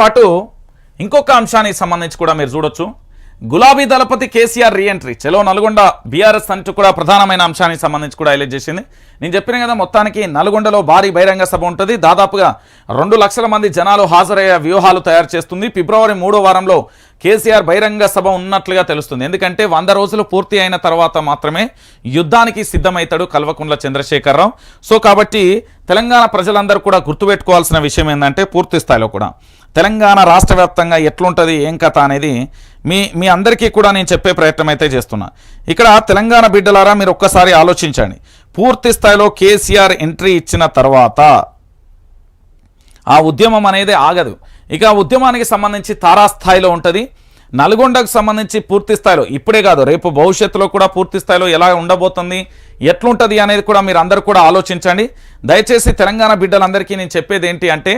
పాటు ఇంకొక అంశానికి సంబంధించి కూడా మీరు చూడొచ్చు. గులాబీ దళపతి కేసీఆర్ రీఎంట్రీ చలో నల్గొండ బీఆర్ఎస్ అంటూ కూడా ప్రధానమైన అంశానికి సంబంధించి కూడా హైలైట్ చేసింది. నేను చెప్పిన కదా మొత్తానికి నల్గొండలో భారీ బహిరంగ సభ ఉంటుంది. దాదాపుగా రెండు లక్షల మంది జనాలు హాజరయ్యే వ్యూహాలు తయారు చేస్తుంది. ఫిబ్రవరి మూడో వారంలో కేసీఆర్ బహిరంగ సభ ఉన్నట్లుగా తెలుస్తుంది. ఎందుకంటే వంద రోజులు పూర్తి అయిన తర్వాత మాత్రమే యుద్ధానికి సిద్ధమవుతాడు కల్వకుంట్ల చంద్రశేఖరరావు. సో కాబట్టి తెలంగాణ ప్రజలందరూ కూడా గుర్తుపెట్టుకోవాల్సిన విషయం ఏంటంటే పూర్తి స్థాయిలో కూడా తెలంగాణ రాష్ట్ర వ్యాప్తంగా ఎట్లుంటుంది ఏం కథ అనేది మీ మీ అందరికీ కూడా నేను చెప్పే ప్రయత్నం అయితే చేస్తున్నా. ఇక్కడ తెలంగాణ బిడ్డలారా మీరు ఒక్కసారి ఆలోచించండి. పూర్తి స్థాయిలో కేసీఆర్ ఎంట్రీ ఇచ్చిన తర్వాత ఆ ఉద్యమం అనేది ఆగదు. ఇక ఉద్యమానికి సంబంధించి తారాస్థాయిలో ఉంటుంది. నల్గొండకు సంబంధించి పూర్తి స్థాయిలో ఇప్పుడే కాదు రేపు భవిష్యత్తులో కూడా పూర్తి స్థాయిలో ఎలా ఉండబోతుంది ఎట్లుంటుంది అనేది కూడా మీరు అందరు కూడా ఆలోచించండి. దయచేసి తెలంగాణ బిడ్డలందరికీ నేను చెప్పేది ఏంటి అంటే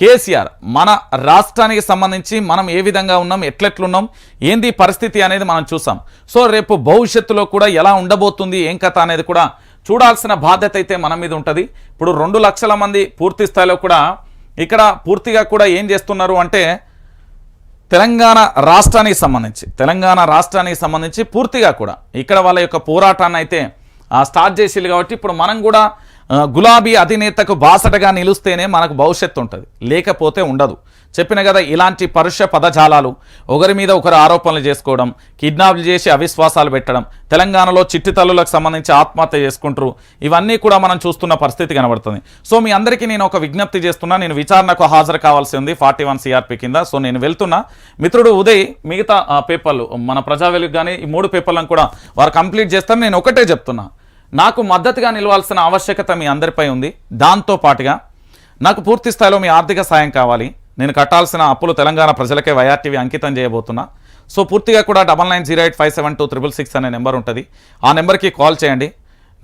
కేసీఆర్ మన రాష్ట్రానికి సంబంధించి మనం ఏ విధంగా ఉన్నాం ఎట్లెట్లున్నాం ఏంది పరిస్థితి అనేది మనం చూసాం. సో రేపు భవిష్యత్తులో కూడా ఎలా ఉండబోతుంది ఏం కథ అనేది కూడా చూడాల్సిన బాధ్యత అయితే మన మీద ఉంటుంది. ఇప్పుడు రెండు లక్షల మంది పూర్తి స్థాయిలో కూడా ఇక్కడ పూర్తిగా కూడా ఏం చేస్తున్నారు అంటే తెలంగాణ రాష్ట్రానికి సంబంధించి తెలంగాణ రాష్ట్రానికి సంబంధించి పూర్తిగా కూడా ఇక్కడ వాళ్ళ యొక్క పోరాటాన్ని అయితే స్టార్ట్ చేసిల్లు కాబట్టి ఇప్పుడు మనం కూడా గులాబీ అధినేతకు బాసటగా నిలుస్తేనే మనకు భవిష్యత్తు ఉంటుంది. లేకపోతే ఉండదు. చెప్పిన కదా ఇలాంటి పరుష పదజాలాలు ఒకరి మీద ఒకరు ఆరోపణలు చేసుకోవడం కిడ్నాప్లు చేసి అవిశ్వాసాలు పెట్టడం తెలంగాణలో చిట్టి తల్లులకు సంబంధించి ఆత్మహత్య చేసుకుంటారు ఇవన్నీ కూడా మనం చూస్తున్న పరిస్థితి కనబడుతుంది. సో మీ అందరికీ నేను ఒక విజ్ఞప్తి చేస్తున్నా నేను విచారణకు హాజరు కావాల్సి ఉంది ఫార్టీ వన్ సిఆర్పి కింద. సో నేను వెళ్తున్నా. మిత్రుడు ఉదయ్ మిగతా పేపర్లు మన ప్రజా కానీ ఈ మూడు పేపర్లను కూడా వారు కంప్లీట్ చేస్తాను నేను ఒకటే చెప్తున్నా. నాకు మద్దతుగా నిలవాల్సిన ఆవశ్యకత మీ అందరిపై ఉంది. దాంతో పాటుగా నాకు పూర్తి స్థాయిలో మీ ఆర్థిక సాయం కావాలి. నేను కట్టాల్సిన అప్పులు తెలంగాణ ప్రజలకే వైఆర్టీవీ అంకితం చేయబోతున్నా. సో పూర్తిగా కూడా double nine zero eight five seven two triple six అనే నెంబర్ ఉంటుంది. ఆ నెంబర్కి కాల్ చేయండి.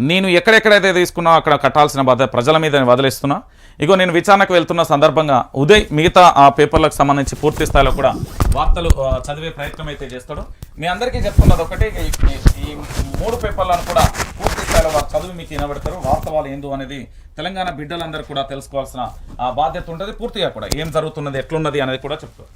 నేను ఎక్కడెక్కడైతే తీసుకున్నా అక్కడ కట్టాల్సిన బాధ ప్రజల మీద వదిలేస్తున్నా. ఇగో నేను విచారణకు వెళ్తున్న సందర్భంగా ఉదయ్ మిగతా ఆ పేపర్లకు సంబంధించి పూర్తి స్థాయిలో కూడా వార్తలు చదివే ప్రయత్నం అయితే చేస్తాడు. మీ అందరికీ చెప్తున్నది ఒకటి ఈ- మూడు పేపర్లను కూడా పూర్తి మీకు వినబడతారు. వాస్తవాలు ఏందో అనేది తెలంగాణ బిడ్డలందరూ కూడా తెలుసుకోవాల్సిన ఆ బాధ్యత ఉంటుంది. పూర్తిగా కూడా ఏం జరుగుతున్నది ఎట్లున్నది అనేది కూడా చెప్తారు.